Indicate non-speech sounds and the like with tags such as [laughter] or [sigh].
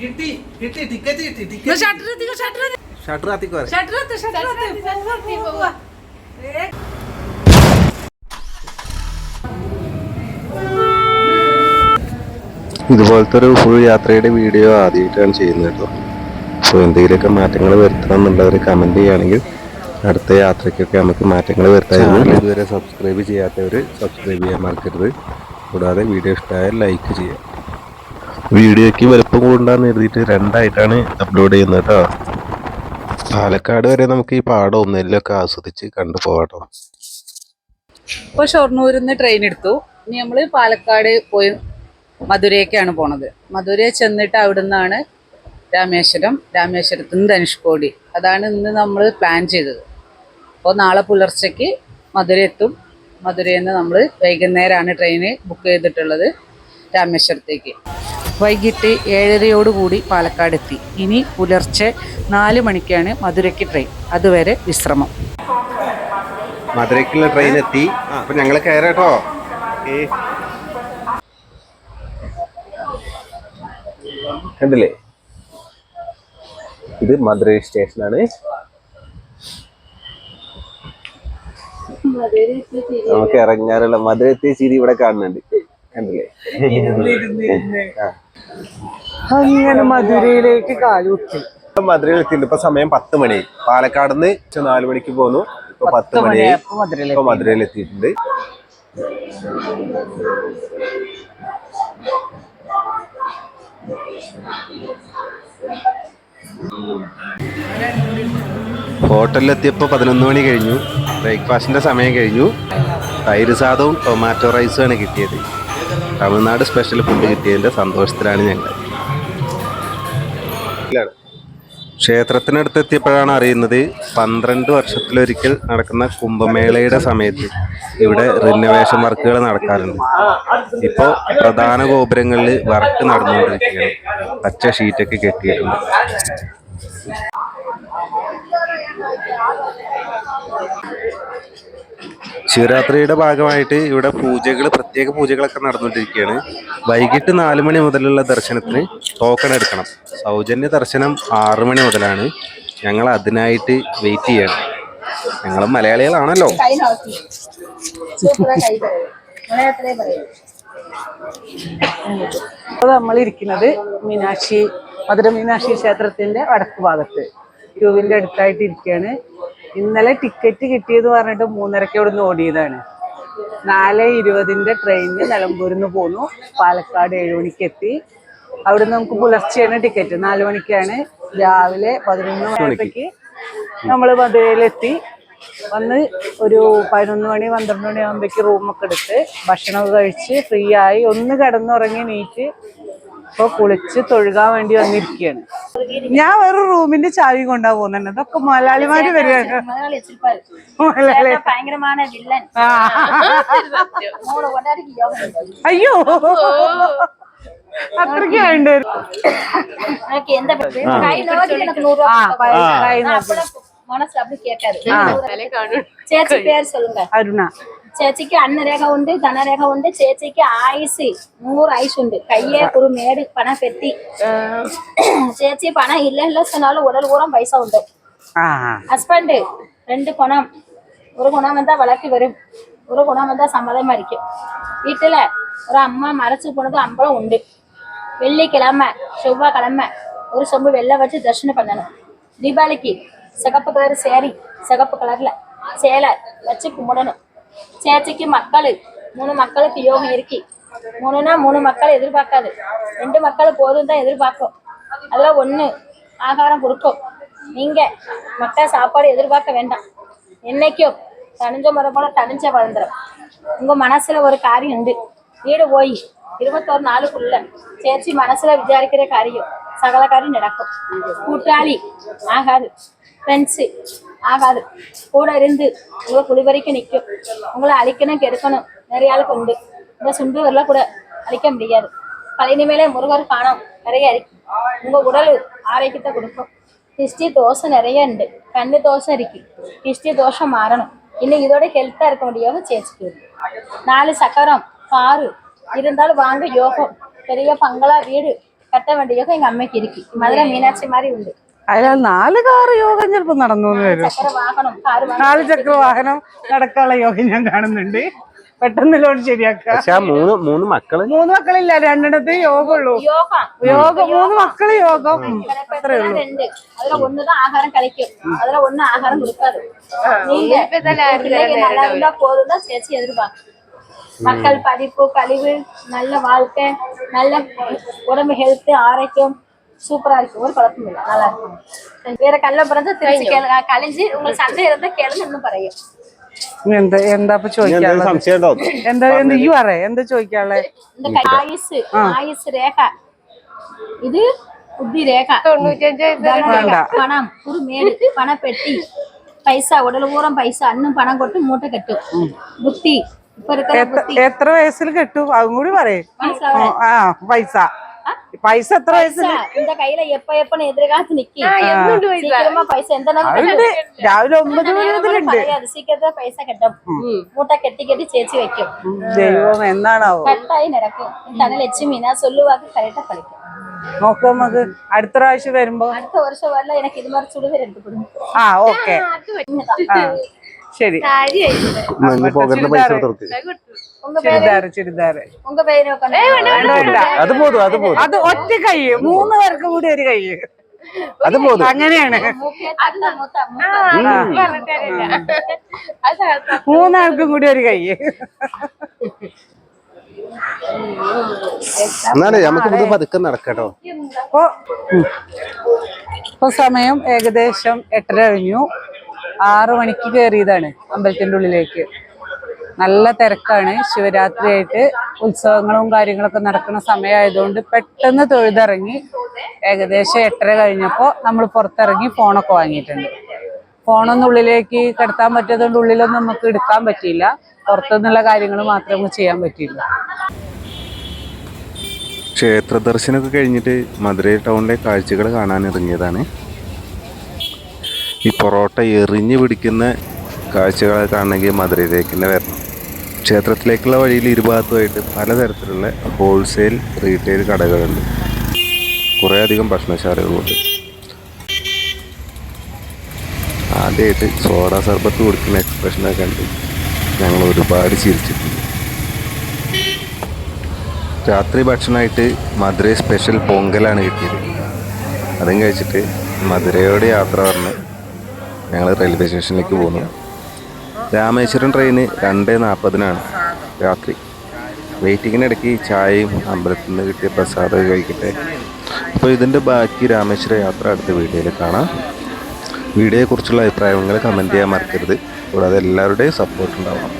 കിട്ടി കിട്ടി ടിക്കറ്റ് കിട്ടി ടിക്കറ്റ് ഷട്ടർ എത്തിക്കോ ഷട്ടർ ഷട്ടർ ആത്തിക്കോ ഷട്ടർ എത്തി ഷട്ടർ എത്തി? ഇതുപോലത്തെ ഒരു ഫുൾ യാത്രയുടെ വീഡിയോ ആദ്യമായിട്ടാണ് ചെയ്യുന്നത് കേട്ടോ. സോ എന്തെങ്കിലുമൊക്കെ മാറ്റങ്ങൾ വരുത്തണം എന്നുള്ളവർ കമന്റ് ചെയ്യുകയാണെങ്കിൽ അടുത്ത യാത്രയ്ക്കൊക്കെ നമുക്ക് മാറ്റങ്ങൾ വരുത്തായിരുന്നു. ഇതുവരെ സബ്സ്ക്രൈബ് ചെയ്യാത്തവർ സബ്സ്ക്രൈബ് ചെയ്യാൻ മറക്കരുത്. കൂടാതെ വീഡിയോ ഇഷ്ടമായാൽ ലൈക്ക് ചെയ്യാം വീഡിയോയ്ക്ക് വലുപ്പം കൂടാന്ന് എഴുതിയിട്ട് രണ്ടായിട്ടാണ് അപ്ലോഡ് ചെയ്യുന്നത് കേട്ടോ പാലക്കാട് വരെ നമുക്ക് ഈ പാടം ഒന്നെല്ലൊക്കെ ആസ്വദിച്ച് കണ്ടു പോവാട്ടോ. ഇപ്പൊ ഷൊർണൂരിൽ നിന്ന് ട്രെയിൻ എടുത്തു. ഇനി നമ്മൾ പാലക്കാട് പോയി മധുരയ്ക്കാണ് പോണത്. മധുര ചെന്നിട്ട് അവിടെ നിന്നാണ് രാമേശ്വരം രാമേശ്വരത്ത് നിന്ന് ധനുഷ്കോടി. അതാണ് ഇന്ന് നമ്മൾ പ്ലാൻ ചെയ്തത്. അപ്പോൾ നാളെ പുലർച്ചയ്ക്ക് മധുര എത്തും. മധുരയിൽ നിന്ന് നമ്മൾ വൈകുന്നേരമാണ് ട്രെയിന് ബുക്ക് ചെയ്തിട്ടുള്ളത് രാമേശ്വരത്തേക്ക്. വൈകിട്ട് ഏഴരയോടുകൂടി പാലക്കാട് എത്തി ഇനി പുലർച്ചെ നാല് മണിക്കാണ് മധുരയ്ക്ക് ട്രെയിൻ അതുവരെ വിശ്രമം. മധുരയ്ക്കുള്ള ട്രെയിൻ എത്തി. അപ്പൊ ഞങ്ങൾ കയറാട്ടോ കണ്ടില്ലേ? ഇത് മധുര സ്റ്റേഷനാണ്. നമുക്ക് ഇറങ്ങാനുള്ള മധുര എത്തിയ ചിരി ഇവിടെ കാണുന്നുണ്ട്. കണ്ടില്ലേ? ആ. അങ്ങനെ മധുരയിലേക്ക് കാലുകുത്തി മധുരയിൽ എത്തിയിട്ട് ഇപ്പൊ സമയം പത്ത് മണി. പാലക്കാട് നിന്ന് നാല് മണിക്ക് പോന്നു. ഇപ്പൊ പത്ത് മണി. ഇപ്പൊ മധുരയിൽ എത്തിയിട്ടുണ്ട്. ഹോട്ടലിലെത്തിയപ്പോൾ പതിനൊന്ന് മണി കഴിഞ്ഞു. ബ്രേക്ക്ഫാസ്റ്റിന്റെ സമയം കഴിഞ്ഞു. തൈര് സാദവും ടൊമാറ്റോ റൈസും ആണ് കിട്ടിയത്. തമിഴ്നാട് സ്പെഷ്യൽ ഫുഡ് കിട്ടിയതിന്റെ സന്തോഷത്തിലാണ് ഞങ്ങൾ. ക്ഷേത്രത്തിനടുത്ത് എത്തിയപ്പോഴാണ് അറിയുന്നത് പന്ത്രണ്ട് വർഷത്തിലൊരിക്കൽ നടക്കുന്ന കുംഭമേളയുടെ സമയത്ത് ഇവിടെ റിനോവേഷൻ വർക്കുകൾ നടക്കാറുണ്ട്. ഇപ്പോൾ പ്രധാന ഗോപുരങ്ങളിൽ വർക്ക് നടന്നുകൊണ്ടിരിക്കുകയാണ്. പച്ച ഷീറ്റൊക്കെ കെട്ടിയിട്ടുണ്ട്. ശിവരാത്രിയുടെ ഭാഗമായിട്ട് ഇവിടെ പൂജകൾ പ്രത്യേക പൂജകളൊക്കെ നടന്നുകൊണ്ടിരിക്കുകയാണ്. വൈകിട്ട് നാല് മണി മുതലുള്ള ദർശനത്തിന് ടോക്കൺ എടുക്കണം. സൗജന്യ ദർശനം ആറ് മണി മുതലാണ്. ഞങ്ങൾ അതിനായിട്ട് വെയിറ്റ് ചെയ്യണം. ഞങ്ങൾ മലയാളികളാണല്ലോ. ഇരിക്കുന്നത് മീനാക്ഷി മധുര മീനാക്ഷി ക്ഷേത്രത്തിന്റെ വടക്ക് ഭാഗത്ത് ക്യൂവിന്റെ അടുത്തായിട്ട് ഇരിക്കുകയാണ് ഇന്നലെ ടിക്കറ്റ് കിട്ടിയത് പറഞ്ഞിട്ട് മൂന്നരക്ക് അവിടെ നിന്ന് ഓടിയതാണ്. നാല് ഇരുപതിന്റെ ട്രെയിനിന് നിലമ്പൂരിൽ നിന്ന് പോന്നു. പാലക്കാട് ഏഴ് മണിക്ക് എത്തി. അവിടുന്ന് നമുക്ക് പുലർച്ചെയാണ് ടിക്കറ്റ്. നാല് മണിക്കാണ് രാവിലെ പതിനൊന്ന് മണിക്ക്. നമ്മൾ മധുരയിലെത്തി. വന്ന് ഒരു പതിനൊന്ന് മണി പന്ത്രണ്ട് മണി ആകുമ്പോഴേക്ക് റൂമൊക്കെ എടുത്ത് ഭക്ഷണമൊക്കെ കഴിച്ച് ഫ്രീ ആയി. ഒന്ന് കിടന്നുറങ്ങി നീറ്റ് ഇപ്പൊ കുളിച്ച് തൊഴുകാൻ വേണ്ടി വന്നിരിക്കുകയാണ് ഞാൻ വേറെ റൂമിന്റെ ചാവി കൊണ്ടാ പോകുന്നുണ്ട്. [laughs] അതൊക്കെ മലയാളിമാര് വരികയാണ്. അയ്യോ. അത്രയ്ക്ക് വേണ്ടി അരുണ. ചേച്ചിക്ക് അന്നരേഖ ഉണ്ട് ധനരേഖ ഉണ്ട് ചേച്ചിക്ക് ആയുസ് നൂറ് ആയുസ് ഉണ്ട് கையே ஒரு மேடு பணம் பெட்டி ചേച്ചി பணம் இல்ல இல்ல சொன்னாலும் உடல் ஊரம் பைசா உண்டு ആ ஹஸ்பண்ட் ரெண்டு குணம் ஒரு குணம் வந்தா வளர்ச்சி வரும் ஒரு குணம் வந்தா சம்மதமா இருக்கும் வீட்டுல ஒரு அம்மா மறைச்சு போனது அம்பலம் உண்டு வெள்ளிக்கிழமை செவ்வாய்க்கிழமை ஒரு சொம்பு வெள்ளை வச்சு தர்ஷனம் பண்ணணும் தீபாவளிக்கு சிகப்பு கலர் சேரி சிகப்பு கலர்ல சேலை வச்சு கும்பிடணும் சேச்சைக்கு மக்கள். மூணு மக்களுக்கு யோகம் இருக்கு. மூணுனா மூணு மக்கள் எதிர்பார்க்காது. ரெண்டு மக்கள் போதும் தான் எதிர்பார்க்கும். அதுல ஒன்று ஆகாரம் கொடுக்கும். நீங்க மக்கள் சாப்பாடு எதிர்பார்க்க வேண்டாம். என்னைக்கும் தனிஞ்ச முறை போல தனிஞ்ச வளர்ந்துடும் உங்க மனசுல ஒரு காரியம் உண்டு. வீடு போய் இருபத்தொரு நாளுக்குள்ள சேர்த்து மனசுல விசாரிக்கிற காரியம் சகல காரியம் நடக்கும். கூட்டாளி ஆகாது. ஃப்ரெண்ட்ஸு ஆகாது. கூட இருந்து உங்களை குளிவரைக்கும் நிற்கும் உங்களை அழிக்கணும் கெடுக்கணும். நிறைய ஆளுக்கு உண்டு. இந்த சுண்டு வரல கூட அழிக்க முடியாது. பழைய மேலே முருகர் காணும். நிறைய இருக்கு. உங்கள் உடல் ஆரோக்கியத்தை கொடுக்கும். கிறிஸ்டி தோசை நிறைய உண்டு. கண்ணு தோசை இருக்கு. கிறிஸ்டி தோஷம் மாறணும். இன்னும் இதோட ஹெல்த்தாக இருக்க முடியாமல் சேர்த்துக்கிறது நாலு சக்கரம் காரு இருந்தாலும் வாங்க யோகம். பெரிய பங்களா வீடு. கட்ட வேண்டிய யோகம் எங்கள் அம்மைக்கு இருக்கு. மதுரை மீனாட்சி மாதிரி உண்டு. അയാൾ നാല് കാറ് യോഗം ചിലപ്പോ നടന്നു എന്ന് വരും சக்கர வாகனம் கார் നാല് ചക്ര വാഹനം നടക്കാനുള്ള യോഗം ഞാൻ കാണുന്നുണ്ട് പെട്ടെന്ന് ലോഡ് ശരിയാക്കുക പക്ഷെ ആ മൂന്ന് മൂന്ന് മക്കള് മൂന്ന് മക്കളില്ല രണ്ടിടത്ത് യോഗം ഉള്ളൂ யோகம் യോഗം മൂന്ന് മക്കള് യോഗം ഉം. இப்பதான் ரெண்டு அதுல ஒண்ணுதான் ஆகாரம் கிடைக்கும் அதுல ஒண்ணு ஆகாரம் கொடுக்காது நீங்க பிள்ளைங்க நல்லா இருந்தா போதும் தான் சேர்த்து எதிர்பார்க்க மக்கள் படிப்பு கழிவு நல்ல வாழ்க்கை நல்ல உடம்பு ஹெல்த் ஆரோக்கியம் சூப்பரா இருக்கு ஒரு குழப்பம் இல்லை நல்லா இருக்கும் வேற கல்ல பிறந்து திருச்சி கேளுங்க கழிஞ்சு உங்களுக்கு சண்டை இருந்தா கேளுங்க இன்னும் പറയും എന്താ എന്താ ഇപ്പൊ ചോദിക്കാനുള്ളത് സംശയം ഉണ്ടോ എന്താ എന്താ ഈ പറ എന്താ ചോദിക്കാനുള്ളത് இந்த கை- ஆயுசு ஆயுசு ரேகா இது புத்தி ரேகா വേണ്ട பணம் ஒரு மேடு பணப்பெட்டி பைசா உடல் பூரம் பைசா அன்னும் பணம் கொட்டு மூட்டை கட்டும் புத்தி இப்ப இருக்கிற എത്ര புத்தி എത്ര വയസ്സിൽ കെട്ടു അതും കൂടി പറയും മനസ്സിലാവേ ആ പൈസ പൈസ എത്ര എന്റെ രാവിലെ ഒമ്പത് മണിയുണ്ട് പൈസ കെട്ടും. മൂട്ട കെട്ടി കെട്ടി ചേച്ചി വെക്കും. ദൈവം എന്നാണാവോ? കട്ടായി നിരക്കും തന്നെ ലക്ഷ്മിന കരട്ട കളിക്കും. നോക്കാം നമുക്ക് അടുത്ത പ്രാവശ്യം വരുമ്പോ. അടുത്ത വർഷം എനിക്ക് ഇത് ആ ഓക്കെ. ശരി. പൈസ അത് പോതും അത് പോതും. അത് ഒറ്റ കൈ. മൂന്ന് പേർക്ക് കൂടി ഒരു കൈ. അത് പോതും. അങ്ങനെയാണ്. മൂന്നാൾക്കും കൂടി ഒരു കൈ. നമുക്ക് നടക്കട്ടോ. ഇപ്പൊ സമയം ഏകദേശം എട്ടര കഴിഞ്ഞു. ആറു മണിക്ക് കയറിയതാണ് അമ്പലത്തിന്റെ ഉള്ളിലേക്ക്. നല്ല തിരക്കാണ്. ശിവരാത്രിയായിട്ട് ഉത്സവങ്ങളും കാര്യങ്ങളൊക്കെ നടക്കുന്ന സമയമായതുകൊണ്ട് പെട്ടെന്ന് തൊഴുതിറങ്ങി ഏകദേശം എട്ടര കഴിഞ്ഞപ്പോൾ നമ്മൾ പുറത്തിറങ്ങി ഫോണൊക്കെ വാങ്ങിയിട്ടുണ്ട്. ഫോണൊന്നും ഉള്ളിലേക്ക് കിടത്താൻ പറ്റാത്തതുകൊണ്ട് ഉള്ളിലൊന്നും നമുക്ക് എടുക്കാൻ പറ്റിയില്ല. പുറത്തുനിന്നുള്ള കാര്യങ്ങൾ മാത്രമേ ചെയ്യാൻ പറ്റിയില്ല ക്ഷേത്ര ദർശനമൊക്കെ കഴിഞ്ഞിട്ട് മധുരൈ ടൗണിലെ കാഴ്ചകൾ കാണാൻ ഇറങ്ങിയതാണ് ഈ പൊറോട്ട എറിഞ്ഞു പിടിക്കുന്ന കാഴ്ചകൾ കാണണമെങ്കിൽ മധുരയിലേക്ക് തന്നെ വരണം. ക്ഷേത്രത്തിലേക്കുള്ള വഴിയിൽ ഇരുഭാഗത്തുമായിട്ട് പലതരത്തിലുള്ള ഹോൾസെയിൽ റീറ്റെയിൽ കടകളുണ്ട്. കുറേയധികം ഭക്ഷണശാലകളുണ്ട്. ആദ്യമായിട്ട് സോഡ സർബത്ത് കൊടുക്കുന്ന എക്സ്പ്രഷനൊക്കെ കണ്ട് ഞങ്ങൾ ഒരുപാട് ചിരിച്ചിട്ടുണ്ട്. രാത്രി ഭക്ഷണമായിട്ട് മധുരൈ സ്പെഷ്യൽ പൊങ്കലാണ് കിട്ടിയത്. അതും കഴിച്ചിട്ട് മധുരയോട് യാത്ര പറഞ്ഞ് ഞങ്ങൾ റെയിൽവേ സ്റ്റേഷനിലേക്ക് പോകുന്നു. രാമേശ്വരം ട്രെയിന് രണ്ട് നാൽപ്പതിനാണ് രാത്രി. വെയിറ്റിങ്ങിനിടയ്ക്ക് ചായയും അമ്പലത്തിൽ നിന്ന് കിട്ടിയ പ്രസാദം കഴിക്കട്ടെ. അപ്പോൾ ഇതിന്റെ ബാക്കി രാമേശ്വര യാത്ര അടുത്ത വീഡിയോയിൽ കാണാം. വീഡിയോയെക്കുറിച്ചുള്ള അഭിപ്രായങ്ങൾ കമന്റ് ചെയ്യാൻ മറക്കരുത്. കൂടാതെ എല്ലാവരുടെയും സപ്പോർട്ട് ഉണ്ടാവണം.